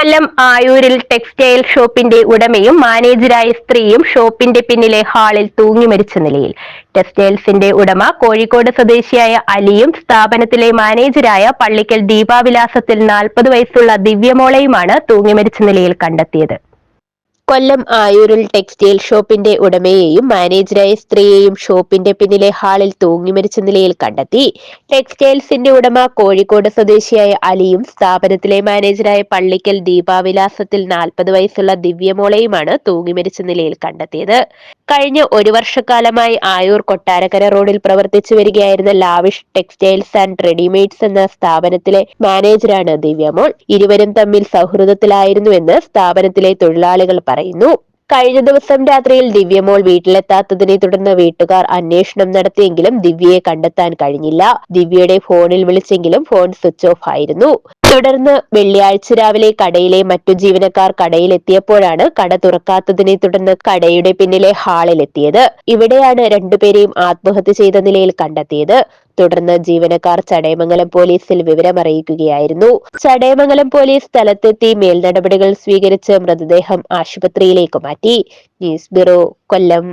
കൊല്ലം ആയൂരിൽ textile ഷോപ്പിന്റെ ഉടമയും മാനേജരായ സ്ത്രീയും ഷോപ്പിന്റെ പിന്നിലെ ഹാളിൽ തൂങ്ങി മരിച്ച നിലയിൽ. ടെക്സ്റ്റൈൽസിന്റെ ഉടമ കോഴിക്കോട് സ്വദേശിയായ അലിയും സ്ഥാപനത്തിലെ മാനേജരായ പള്ളിക്കൽ ദീപാവിലാസത്തിൽ നാൽപ്പത് വയസ്സുള്ള ദിവ്യമോളയുമാണ് തൂങ്ങി മരിച്ച നിലയിൽ കണ്ടെത്തിയത്. കൊല്ലം ആയൂരിൽ ടെക്സ്റ്റൈൽ ഷോപ്പിന്റെ ഉടമയെയും മാനേജരായ സ്ത്രീയെയും ഷോപ്പിന്റെ പിന്നിലെ ഹാളിൽ തൂങ്ങി മരിച്ച നിലയിൽ കണ്ടെത്തി. ടെക്സ്റ്റൈൽസിന്റെ ഉടമ കോഴിക്കോട് സ്വദേശിയായ അലിയും സ്ഥാപനത്തിലെ മാനേജരായ പള്ളിക്കൽ ദീപാവിലാസത്തിൽ നാൽപ്പത് വയസ്സുള്ള ദിവ്യമോളയുമാണ് തൂങ്ങി മരിച്ച നിലയിൽ കണ്ടെത്തിയത്. കഴിഞ്ഞ ഒരു വർഷക്കാലമായി ആയൂർ കൊട്ടാരക്കര റോഡിൽ പ്രവർത്തിച്ചു വരികയായിരുന്ന ലാവിഷ് ടെക്സ്റ്റൈൽസ് ആൻഡ് റെഡിമെയ്ഡ്സ് എന്ന സ്ഥാപനത്തിലെ മാനേജരാണ് ദിവ്യമോൾ ഇരുവരും തമ്മിൽ സൗഹൃദത്തിലായിരുന്നുവെന്ന് സ്ഥാപനത്തിലെ തൊഴിലാളികൾ പറയുന്നു. കഴിഞ്ഞ ദിവസം രാത്രിയിൽ ദിവ്യമോൾ വീട്ടിലെത്താത്തതിനെ തുടർന്ന് വീട്ടുകാർ അന്വേഷണം നടത്തിയെങ്കിലും ദിവ്യയെ കണ്ടെത്താൻ കഴിഞ്ഞില്ല. ദിവ്യയുടെ ഫോണിൽ വിളിച്ചെങ്കിലും ഫോൺ സ്വിച്ച് ഓഫ് ആയിരുന്നു. തുടർന്ന് വെള്ളിയാഴ്ച രാവിലെ കടയിലെ മറ്റു ജീവനക്കാർ കടയിലെത്തിയപ്പോഴാണ് കട തുറക്കാത്തതിനെ തുടർന്ന് കടയുടെ പിന്നിലെ ഹാളിലെത്തിയത്. ഇവിടെയാണ് രണ്ടുപേരെയും ആത്മഹത്യ ചെയ്ത നിലയിൽ കണ്ടെത്തിയത്. തുടർന്ന് ജീവനക്കാർ ചടയമംഗലം പോലീസിൽ വിവരമറിയിക്കുകയായിരുന്നു. ചടയമംഗലം പോലീസ് സ്ഥലത്തെത്തി മേൽനടപടികൾ സ്വീകരിച്ച് മൃതദേഹം ആശുപത്രിയിലേക്ക് മാറ്റി. News bureau Kollam.